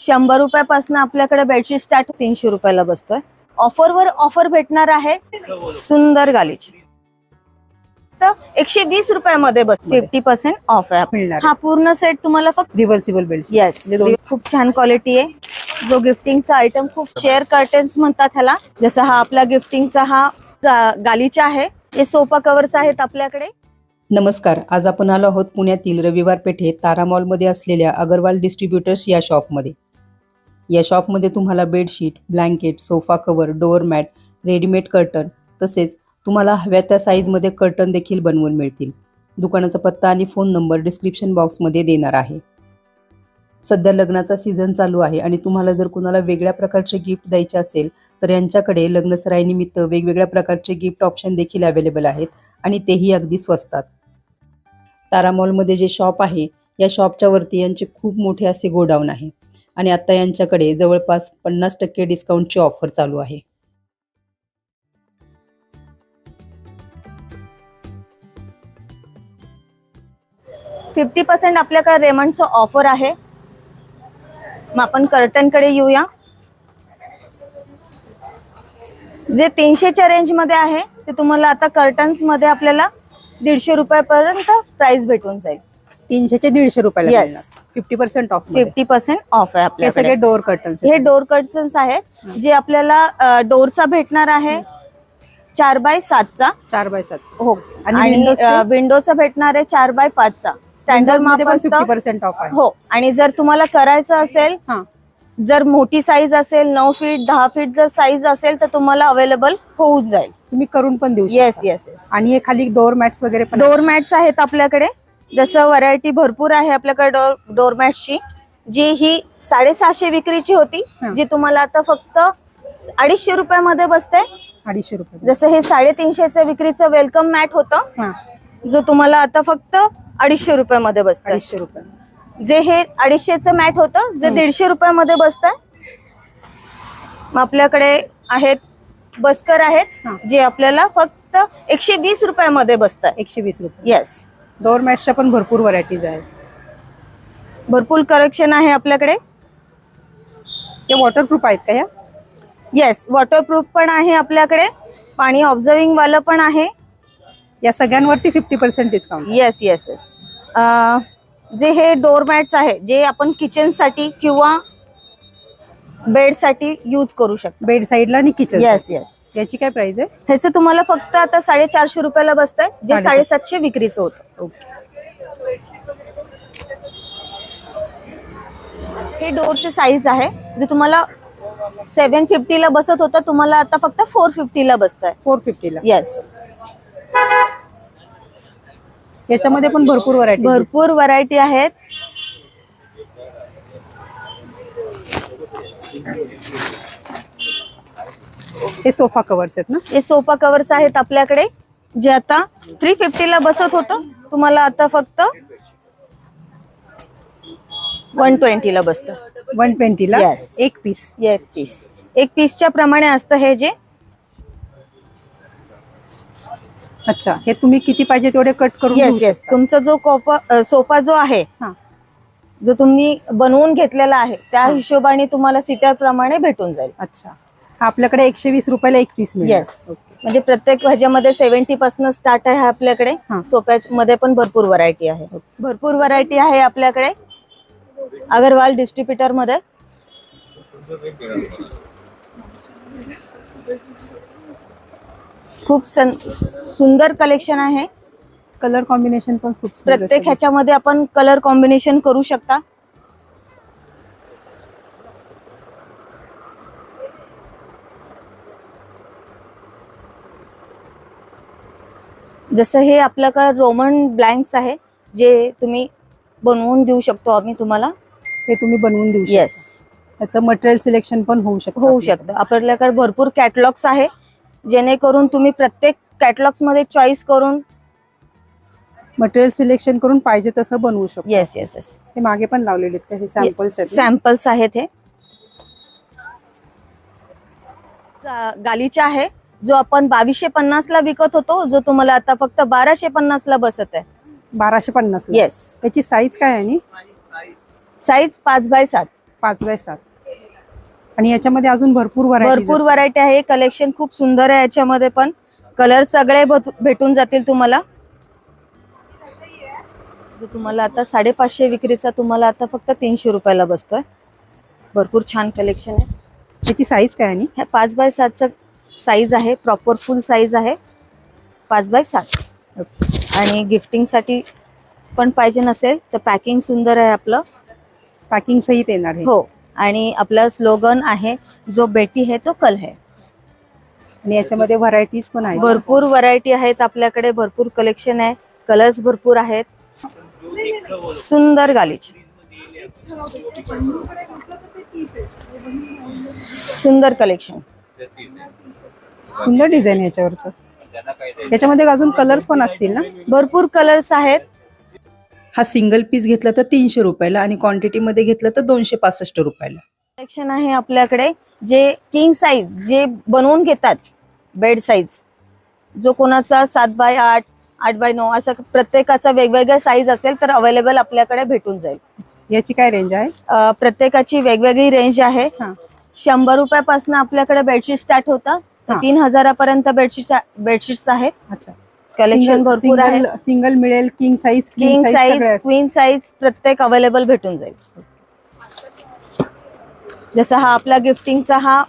शंभर रुपयापासून आपल्याकडे बेडशीट स्टार्ट तीनशे रुपयाला बसतोय. ऑफरवर ऑफर भेटणार आहे सुंदर गालीची. तर एकशे वीस रुपयामध्ये बस फिफ्टी पर्सेंट ऑफ आहे मिळणार हा पूर्ण सेट तुम्हाला फक्त रिव्हर्सिबल बेल्ट येस खूप छान क्वालिटी आहे. जो गिफ्टिंगचा आयटम खूप शेअर कर्टन्स म्हणतात ह्याला. जसं हा आपला गिफ्टिंगचा हा गालीचा आहे. हे सोफा कव्हर्स आहेत आपल्याकडे. नमस्कार. आज आपण आलो आहोत पुण्यातील रविवार पेठेत तारा मॉलमध्ये असलेल्या अगरवाल डिस्ट्रीब्युटर्स या शॉपमध्ये या शॉपमध्ये तुम्हाला bedsheet blanket sofa cover door mat readymade curtain तसेच तुम्हाला हव्या त्या साईजमध्ये कर्टन देखील बनवून मिळतील. दुकानाचा पत्ता आणि फोन नंबर डिस्क्रिप्शन बॉक्समध्ये देणार आहे. सध्या लग्नाचा सीझन चालू आहे आणि तुम्हाला जर कुणाला वेगळ्या प्रकारचे गिफ्ट द्यायचे असेल तर यांच्याकडे लग्नसराईनिमित्त वेगवेगळ्या प्रकारचे गिफ्ट ऑप्शन देखील अवेलेबल आहेत आणि तेही अगदी स्वस्तात. तारा मॉलमध्ये जे शॉप आहे या शॉपच्या वरती यांचे खूप मोठे असे गोडाऊन आहे. आणि आता यांच्याकडे जवळपास पन्नास टक्के डिस्काउंटची ऑफर चालू आहे. फिफ्टी पर्सेंट आपल्याकडे रेमंडचं ऑफर आहे. मग आपण कर्टनकडे येऊया. जे तीनशेच्या रेंजमध्ये आहे ते तुम्हाला आता कर्टन्समध्ये आपल्याला दीडशे रुपयापर्यंत प्राइस भेटून जाईल. तीनशेचे दीडशे रुपयाला Yes. Fifty percent off fifty percent off आहे हे सगळे आपल्याकडे. डोअर कर्टन हे डोर कर्टन्स आहेत जे आपल्याला डोरचा भेटणार आहे चार बाय सातचा. चार बाय सात. हो. आणि आणि windows विंडोचा भेटणार आहे चार बाय पाचचा. स्टँडर्डमध्ये पण फिफ्टी पर्सेंट ऑफ आहे. हो. आणि जर तुम्हाला करायचं असेल हा. जर मोठी साईज असेल नऊ फीट दहा फीट जर साईज असेल तर तुम्हाला अवेलेबल होऊन जाईल. तुम्ही करून पण देऊ येस येस येस आणि हे खाली डोअर मॅट्स वगैरे पण डोर मॅट्स आहेत आपल्याकडे. जसं व्हरायटी भरपूर आहे आपल्याकडे डोर डोर मॅट्सची जी ही साडेसहाशे विक्रीची होती. जी तुम्हाला आता फक्त अडीचशे रुपयामध्ये बसते. अडीचशे रुपये. जसं हे साडेतीनशेचं विक्रीचं वेलकम मॅट होतं जो तुम्हाला आता फक्त अडीचशे रुपयामध्ये बसतं अडीचशे रुपये. जे हे अडीचशेचं मॅट होतं जे. दीडशे रुपयामध्ये बसतं मग आपल्याकडे आहेत बस्कर. आहेत जे आपल्याला फक्त एकशे वीस रुपयामध्ये बसतात एकशे वीस रुपये. येस डोअर मॅट्सच्या पण भरपूर व्हरायटीज आहेत. भरपूर करेक्शन आहे आपल्याकडे. ते वॉटरप्रूफ आहेत का या येस वॉटरप्रूफ पण आहे आपल्याकडे. पाणी ऑब्झर्विंग वालं पण आहे. या सगळ्यांवरती fifty percent discount yes yes yes जे हे डोरमॅट्स आहे जे आपण किचनसाठी किंवा बेडसाठी यूज करू शकतो. बेड साईडला आणि किचन येस येस याची काय प्राइस आहे? ह्याचं तुम्हाला फक्त आता साडेचारशे रुपयाला बसतंय जे साडेचार- साडेसातशे विक्रीचं होतं. ओके. हे डोरचे साईज आहे जे तुम्हाला सेव्हन फिफ्टीला बसत होतं तुम्हाला आता फक्त फोर फिफ्टीला बसत आहे फोर फिफ्टीला येस याच्यामध्ये पण भरपूर व्हरायटी भरपूर व्हरायटी आहेत. हे सोफा कव्हर्स आहेत ना? हे सोफा कव्हर्स आहेत आपल्याकडे जे आता थ्री फिफ्टीला बसत होतं. तुम्हाला आता फक्त वन ट्वेंटीला बसतं. वन ट्वेंटीला Yes. एक पीस एक पीस एक पीसच्या प्रमाणे असतं हे जे. अच्छा हे तुम्ही किती पाहिजे तेवढे कट करून घेऊ येस येस शकता. तुमचा जो कोपा अ, सोफा जो आहे हा. जो तुम्ही बनवून घेतलेला आहे त्या. हिशोबाने तुम्हाला सीटर प्रमाणे भेटून जाईल. अच्छा. हा आपल्याकडे एकशे वीस रुपयाला एक पीस येस म्हणजे प्रत्येक ह्याच्यामध्ये सेव्हन्टी पासून स्टार्ट आहे आपल्याकडे. हा. सोफ्यामध्ये पण भरपूर व्हरायटी आहे. भरपूर व्हरायटी आहे आपल्याकडे. अगरवाल डिस्ट्रीब्युटरमध्ये. खूप सन- सुंदर कलेक्शन आहे. कलर कॉम्बिनेशन पण खूप प्रत्येक. ह्याच्यामध्ये आपण कलर कॉम्बिनेशन करू शकता. जसं हे आपल्याकडे रोमन ब्लँक्स आहे जे तुम्ही बनवून देऊ शकतो आम्ही तुम्हाला. हे तुम्ही बनवून देऊ शकता. येस याचं मटेरियल सिलेक्शन पण होऊ शकतं होऊ शकतं. आपल्याकडे भरपूर कॅटलॉग्स आहे जेणेकरून तुम्ही प्रत्येक कॅटलॉग्समध्ये चॉईस करून मटेरियल सिलेक्शन करून पाहिजे तसं बनवू शकतो. येस येस येस हे मागे पण लावलेले आहेत का? हे सॅम्पल्स आहेत? सॅम्पल्स आहेत हे. गा- गालीचा आहे. जो आपण बावीसशे पन्नास ला विकत होतो जो तुम्हाला आता फक्त बाराशे पन्नास ला बसत आहे. बाराशे पन्नास येस याची साईज काय आहे आणि? साईज पाच बाय सात. पाच बाय सात. आणि याच्यामध्ये अजून भरपूर भरपूर व्हरायटी आहे. कलेक्शन खूप सुंदर आहे याच्यामध्ये पण. कलर सगळे भत- भेटून जातील तुम्हाला. जो तुम्हाला आता साडेपाचशे विक्रीचा तुम्हाला आता फक्त तीनशे रुपयाला बसतोय. भरपूर छान कलेक्शन आहे. त्याची साईज काय आणि? ह्या पाच बाय सातचं साईज आहे. प्रॉपर फुल साईज आहे. पाच बाय सात. आणि गिफ्टिंगसाठी पण पाहिजे नसेल तर पॅकिंग सुंदर आहे आपलं. पॅकिंग सहित येणार आहे. हो. आणि आपलं स्लोगन आहे जो बेटी है तो कल है. आणि याच्यामध्ये व्हरायटीज पण आहेत. भरपूर व्हरायटी आहेत आपल्याकडे भरपूर कलेक्शन आहे. कलर्स भरपूर आहेत. सुंदर गालीच. सुंदर कलेक्शन. सुंदर डिझाईन याच्यावरचं. याच्यामध्ये अजून कलर्स पण असतील ना? भरपूर कलर्स आहेत. हा सिंगल पीस घेतला तर तीनशे रुपयाला आणि क्वांटिटीमध्ये घेतलं तर दोनशे पासष्ट रुपयाला. कलेक्शन आहे आपल्याकडे. जे किंग साईज जे बनवून घेतात बेड साईज जो कोणाचा सात बाय आठ आठ बाय नऊ असं प्रत्येकाचा वेगवेगळ्या साईज असेल तर अवेलेबल आपल्याकडे भेटून जाईल. याची काय रेंज आहे? अ, प्रत्येकाची वेगवेगळी रेंज आहे. हा. शंभर रुपयापासून आपल्याकडे बेडशीट स्टार्ट होतं. तर हा. तीन हजारापर्यंत बेडशीट बेडशीट्स आहेत अच्छा. कलेक्शन भरपूर आहे. सिंगल मिळेल king size king size queen size प्रत्येक अवेलेबल भेटून जाईल. जसं हा आपला गिफ्टिंगचा हा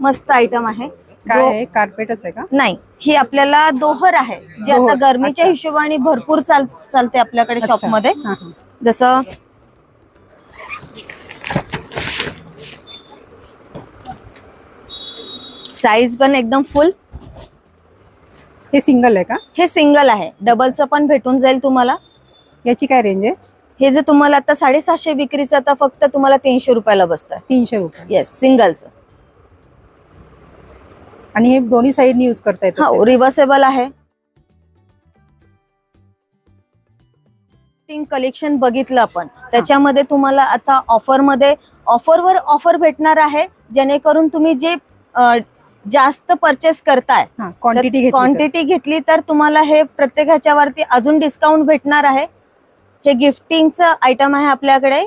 मस्त आयटम आहे. काय जो- आहे? कार्पेटच आहे का? नाही. ही आपल्याला दोहर आहे. जे दोहर, आता गरमीच्या अच्छा. हिशोबाने भरपूर चाल चालते आपल्याकडे अच्छा. शॉपमध्ये हा, हा. जसं साईज पण एकदम फुल हे सिंगल आहे का? हे सिंगल आहे. डबलचं पण भेटून जाईल तुम्हाला. याची काय रेंज आहे? हे जे तुम्हाला आता साडेसातशे विक्रीचं आता फक्त तुम्हाला तीनशे रुपयाला बसतं तीनशे रुपये. येस सिंगलचं आणि हे दोन्ही साईडनी युज करता येतं हो रिव्हर्सेबल आहे. कलेक्शन बघितलं आपण. त्याच्यामध्ये तुम्हाला आता ऑफरमध्ये ऑफरवर ऑफर भेटणार आहे जेणेकरून तुम्ही जे जास्त परचेस करताय क्वांटिटी घेतली तर. क्वांटिटी घेतली तर तुम्हाला हे प्रत्येकाच्या वरती अजून डिस्काउंट भेटणार आहे. हे गिफ्टिंगचं आयटम आहे आपल्याकडे.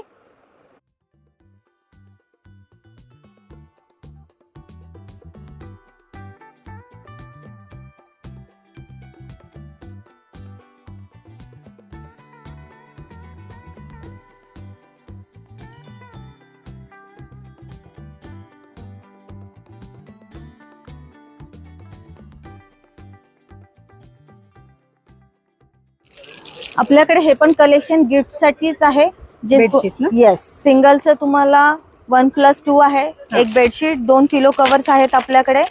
आपल्याकडे हे पण कलेक्शन गिफ्ट साठीच आहे. जे ना? येस सिंगलचं तुम्हाला वन प्लस टू आहे. एक बेडशीट दोन पिलो कव्हर्स आहेत आपल्याकडे.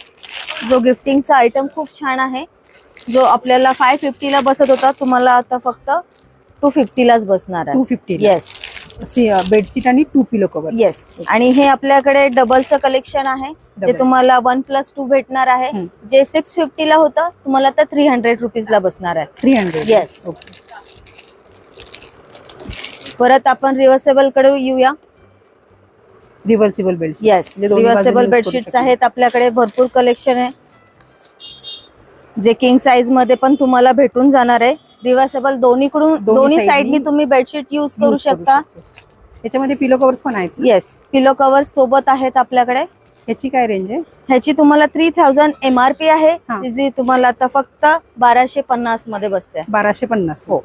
जो गिफ्टिंगचा आयटम खूप छान आहे. जो आपल्याला फाय फिफ्टीला बसत होता तुम्हाला आता फक्त टू फिफ्टीलाच बसणार आहे. टू फिफ्टी येस बेडशीट आणि टू पिलो कव्हर येस आणि हे आपल्याकडे डबलचं कलेक्शन आहे. जे Double. तुम्हाला वन प्लस टू भेटणार आहे. हम्म. जे सिक्स फिफ्टीला होतं तुम्हाला आता थ्री हंड्रेड रुपीजला बसणार आहे. Three hundred Yes. परत आपण रिव्हर्सेबलकडे येऊया. Reversible bedsheet yes reversible bedsheets आहेत. आपल्याकडे भरपूर कलेक्शन आहे. जे किंग साईजमध्ये पण तुम्हाला भेटून जाणार आहे. रिव्हर्सेबल दोन्हीकडून दोन्ही साईडनी तुम्ही बेडशीट युज करू शकता. याच्यामध्ये पिलो कव्हर्स पण आहेत? येस पिलो कव्हर सोबत आहेत आपल्याकडे. याची काय रेंज आहे? ह्याची तुम्हाला three thousand M R P आहे. जी तुम्हाला आता फक्त बाराशे पन्नासमध्ये बसते. बाराशे पन्नास. हो.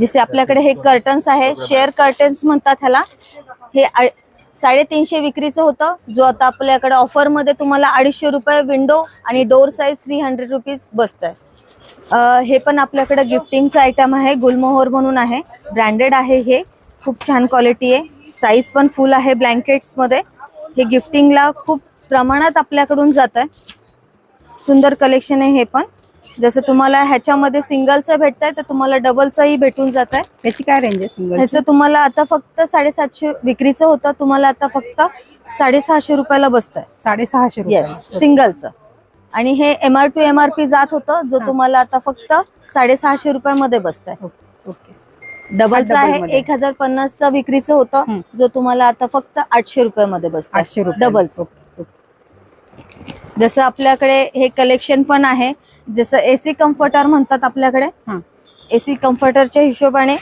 जसे आपल्याकडे हे कर्टन्स आहे शेअर कर्टन्स म्हणतात ह्याला. हे साडेतीनशे विक्रीचं होतं. जो आता आपल्याकडे ऑफरमध्ये तुम्हाला अडीचशे रुपये विंडो आणि door size three hundred rupees बसत आहे हे पण आपल्याकडे गिफ्टिंगचं आयटम आहे. गुलमोहर म्हणून आहे. ब्रँडेड आहे हे. खूप छान क्वालिटी आहे. साईज पण फुल आहे ब्लँकेट्समध्ये हे गिफ्टिंगला खूप प्रमाणात आपल्याकडून जात आहे सुंदर कलेक्शन आहे हे पण. जसं तुम्हाला ह्याच्यामध्ये सिंगलचं भेटतंय तर तुम्हाला डबलचंही भेटून जात आहे याची काय रेंज आहे सिंगल ह्याचं तुम्हाला आता फक्त साडेसातशे विक्रीचं होतं तुम्हाला आता फक्त साडेसहाशे रुपयाला बसत आहे साडेसहाशे येस रुपये सिंगलचं. आणि हे M R to M R P जात होतं जो हा. तुम्हाला आता फक्त साडेसहाशे रुपयामध्ये बसत आहे ओके. डबलचं आहे मध्ये. एक हजार पन्नासचं विक्रीचं होतं हम्म. जो तुम्हाला आता फक्त आठशे रुपयामध्ये बसत आठशे रुपये डबलचं. जसं आपल्याकडे हे कलेक्शन पण आहे जसं एसी कम्फर्टर म्हणतात आपल्याकडे एसी कम्फर्टरच्या हिशोबाने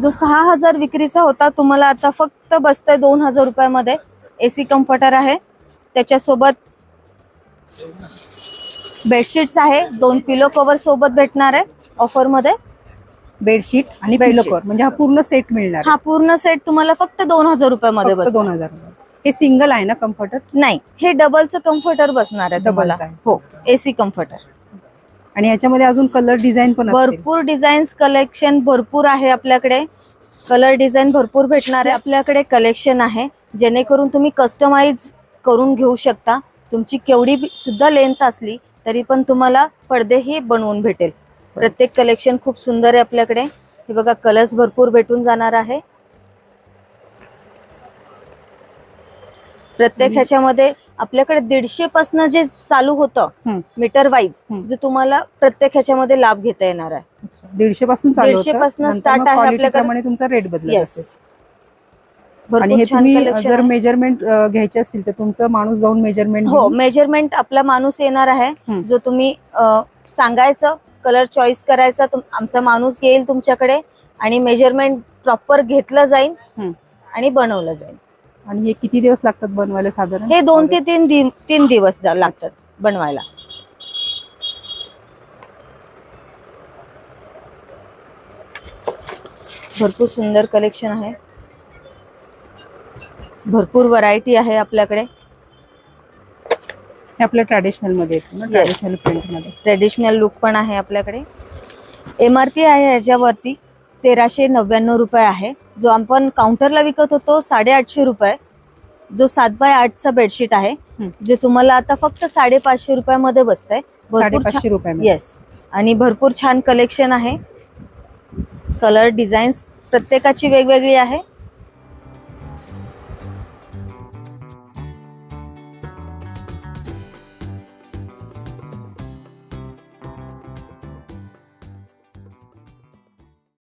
जो सहा हजार विक्रीचा होता तुम्हाला आता फक्त बसतोय दोन हजार रुपयामध्ये एसी कम्फर्टर आहे. त्याच्यासोबत बेडशीट्स आहे दोन पिलो कव्हर सोबत भेटणार आहे ऑफरमध्ये बेडशीट आणि. पिलो कव्हर म्हणजे हा पूर्ण सेट मिळणार. हा पूर्ण सेट तुम्हाला फक्त दोन हजार रुपयामध्ये बसतो दोन हजार हे सिंगल आहे ना कम्फर्टर? नाही हे डबलचं कम्फर्टर बसणार आहे आहे. हो एसी कम्फर्टर. आणि याच्यामध्ये अजून कलर डिझाईन पण असतील. भरपूर डिझाईन्स कलेक्शन भरपूर आहे आपल्याकडे. कलर डिझाईन भरपूर भेटणार आहे. आपल्याकडे कलेक्शन आहे. जेणेकरून तुम्ही कस्टमाइज करून घेऊ शकता. तुमची केवढी बी- सुद्धा लेंथ असली तरी पण तुम्हाला पडदेही बनवून भेटेल. प्रत्येक कलेक्शन खूप सुंदर आहे आपल्याकडे. हे बघा कलर्स भरपूर भेटून जाणार आहे. प्रत्येक ह्याच्यामध्ये आपल्याकडे दीडशे पासन जे चालू होतं. Metre wise. जे तुम्हाला प्रत्येक ह्याच्यामध्ये लाभ घेता येणार आहे. दीडशे पासून चालू 150 होतं. पासून मग आहे आपल्याकडे. तुमचा रेट असेल आणि हे तुम्ही जर मेजरमेंट घ्यायचे असतील तर तुमचं माणूस जाऊन मेजरमेंट हो मेजरमेंट आपला माणूस येणार आहे. जो तुम्ही सांगायचं कलर चॉईस करायचा आमचा माणूस येईल तुमच्याकडे आणि मेजरमेंट प्रॉपर घेतलं जाईल. आणि बनवलं जाईल आणि हे किती दिवस लागतात बनवायला साधारण? हे दोन ते तीन दि- तीन दिवस जा- लागतात बनवायला. भरपूर सुंदर कलेक्शन आहे. भरपूर व्हरायटी आहे आपल्याकडे. हे आपल्या ट्रॅडिशनलमध्ये येतं ना Yes. ट्रॅडिशनल प्रिंटमध्ये. ट्रेडिशनल लुक पण आहे आपल्याकडे. एम आर पी आहे याच्यावरती तेराशे नव्याण्णव रुपये आहे. जो आपण काउंटरला विकत होतो साडेआठशे रुपये. जो सात बाय आठचा बेडशीट आहे. जे तुम्हाला आता फक्त साडेपाचशे रुपयामध्ये बसतंय. साडेपाचशे रुपये येस आणि भरपूर छान कलेक्शन आहे. कलर डिझाईन्स प्रत्येकाची वेगवेगळी आहे.